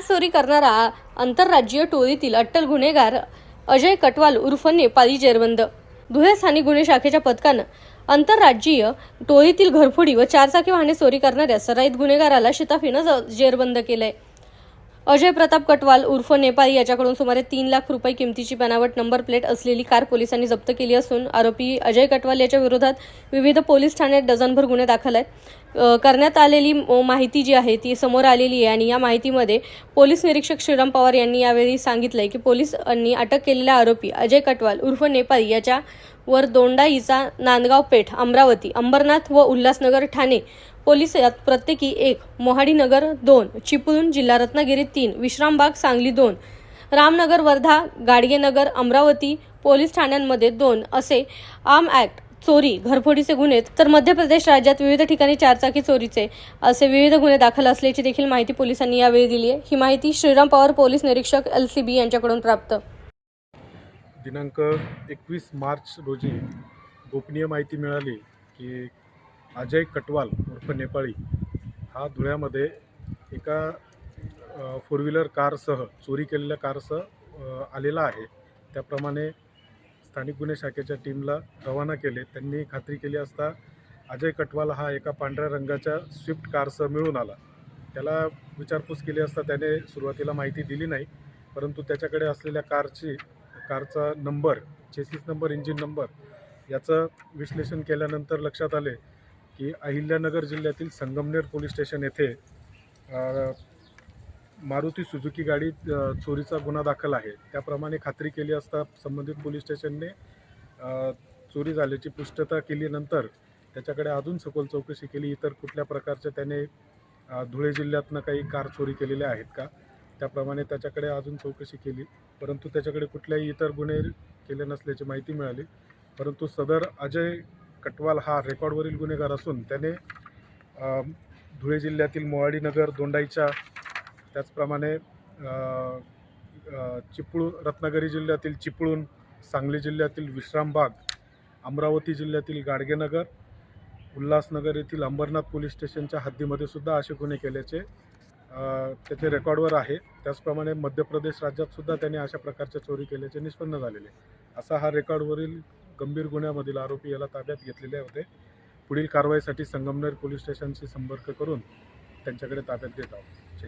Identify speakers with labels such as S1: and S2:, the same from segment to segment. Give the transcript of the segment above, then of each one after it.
S1: चोरी करणारा आंतरराज्यीय टोळीतील अट्टल गुन्हेगार अजय कटवाल उर्फ नेपाळी जेरबंद. धुळे स्थानिक गुन्हे शाखेच्या पथकानं आंतरराज्यीय टोळीतील घरफोडी व चारचाकी वाहने चोरी करणाऱ्या सराईत गुन्हेगाराला शिताफीनं जेरबंद केलंय. अजय प्रताप कटवाल उर्फ नेपाळी याच्याकडून सुमारे तीन लाख रुपये किमतीची बनावट नंबर प्लेट असलेली कार पोलिसांनी जप्त केली असून आरोपी अजय कटवाल याच्या विरोधात विविध पोलीस ठाण्यात डझनभर गुन्हे दाखल आहेत. करण्यात आलेली माहिती जी आहे ती समोर आलेली आहे आणि या माहितीमध्ये पोलीस निरीक्षक श्रीराम पवार यांनी यावेळी सांगितलंय की पोलिसांनी अटक केलेला आरोपी अजय कटवाल उर्फ नेपाळी याच्या वर दोंडाईचा नांदगाव पेठ अमरावती अंबरनाथ व उल्हासनगर ठाणे. पोलीस यात प्रत्येकी एक मोहाडीनगर दोन चिपळूण जिल्हा रत्नागिरी तीन विश्रामबाग सांगली दोन रामनगर वर्धा गाडगेनगर अमरावती पोलीस ठाण्यांमध्ये दोन असे आर्म ॲक्ट चोरी घरफोडीचे गुन्हे. तर मध्य प्रदेश राज्यात विविध ठिकाणी चारचाकी चोरीचे असे विविध गुन्हे दाखल असल्याची देखील माहिती पोलिसांनी यावेळी दिली आहे. ही माहिती श्रीराम पवार पोलीस निरीक्षक एल सी बी यांच्याकडून प्राप्त.
S2: दिनांक एकवीस मार्च रोजी गोपनीय माहिती मिळाली की अजय कटवाल उर्फ नेपाळी हा धुळ्यामध्ये एका फोर व्हीलर कारसह चोरी केलेल्या कारसह आलेला आहे. त्याप्रमाणे स्थानिक गुन्हे शाखेच्या टीमला रवाना केले. त्यांनी खात्री केली असता अजय कटवाल हा एका पांढऱ्या रंगाच्या स्विफ्ट कारसह मिळून आला. त्याला विचारपूस केली असता त्याने सुरुवातीला माहिती दिली नाही परंतु त्याच्याकडे असलेल्या कारची कारचा number chassis number engine number याचं विश्लेषण केल्यानंतर लक्षात आले की अहिल्यानगर जिल्ह्यातील संगमनेर पोलीस स्टेशन येथे मारुती सुझुकी गाडी चोरीचा गुन्हा दाखल आहे. त्याप्रमाणे खात्री केली असता संबंधित पोलीस स्टेशनने चोरी झाल्याची पुष्टता केल्यानंतर त्याच्याकडे अजून सखोल चौकशी केली. इतर कुठल्या प्रकारच्या त्याने धुळे जिल्ह्यातनं काही कार चोरी केलेल्या आहेत का? त्याप्रमाणे त्याच्याकडे अजून चौकशी केली. परंतु त्याच्याकडे कुठल्याही इतर गुन्हे केले नसल्याची माहिती मिळाली. परंतु सदर अजय कटवाल हा रेकॉर्डवरील गुन्हेगार असून त्याने धुळे जिल्ह्यातील मोवाडीनगर दोंडाईच्या त्याचप्रमाणे अ, चिपळूण रत्नागिरी जिल्ह्यातील चिपळूण सांगली जिल्ह्यातील विश्रामबाग अमरावती जिल्ह्यातील गाडगेनगर उल्हासनगर येथील अंबरनाथ पोलीस स्टेशनच्या हद्दीमध्ये सुद्धा असे गुन्हे केल्याचे त्याचे रेकॉर्डवर आहे. त्याचप्रमाणे मध्य प्रदेश राज्यातसुद्धा त्यांनी त्याने अशा प्रकारच्या चोरी केल्याचे निष्पन्न झालेले. असा हा रेकॉर्डवरील गंभीर गुन्ह्यामधील आरोपी याला ताब्यात घेतलेले होते. पुढील कारवाईसाठी संगमनेर पोलीस स्टेशनशी संपर्क करून त्यांच्याकडे ताब्यात घेत आहोत.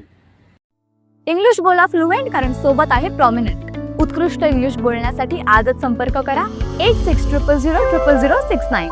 S3: इंग्लिश बोला फ्लुएंट कारण सोबत आहे प्रॉमिनंट उत्कृष्ट इंग्लिश बोलण्यासाठी आजच संपर्क करा. Eight six triple zero triple zero six nine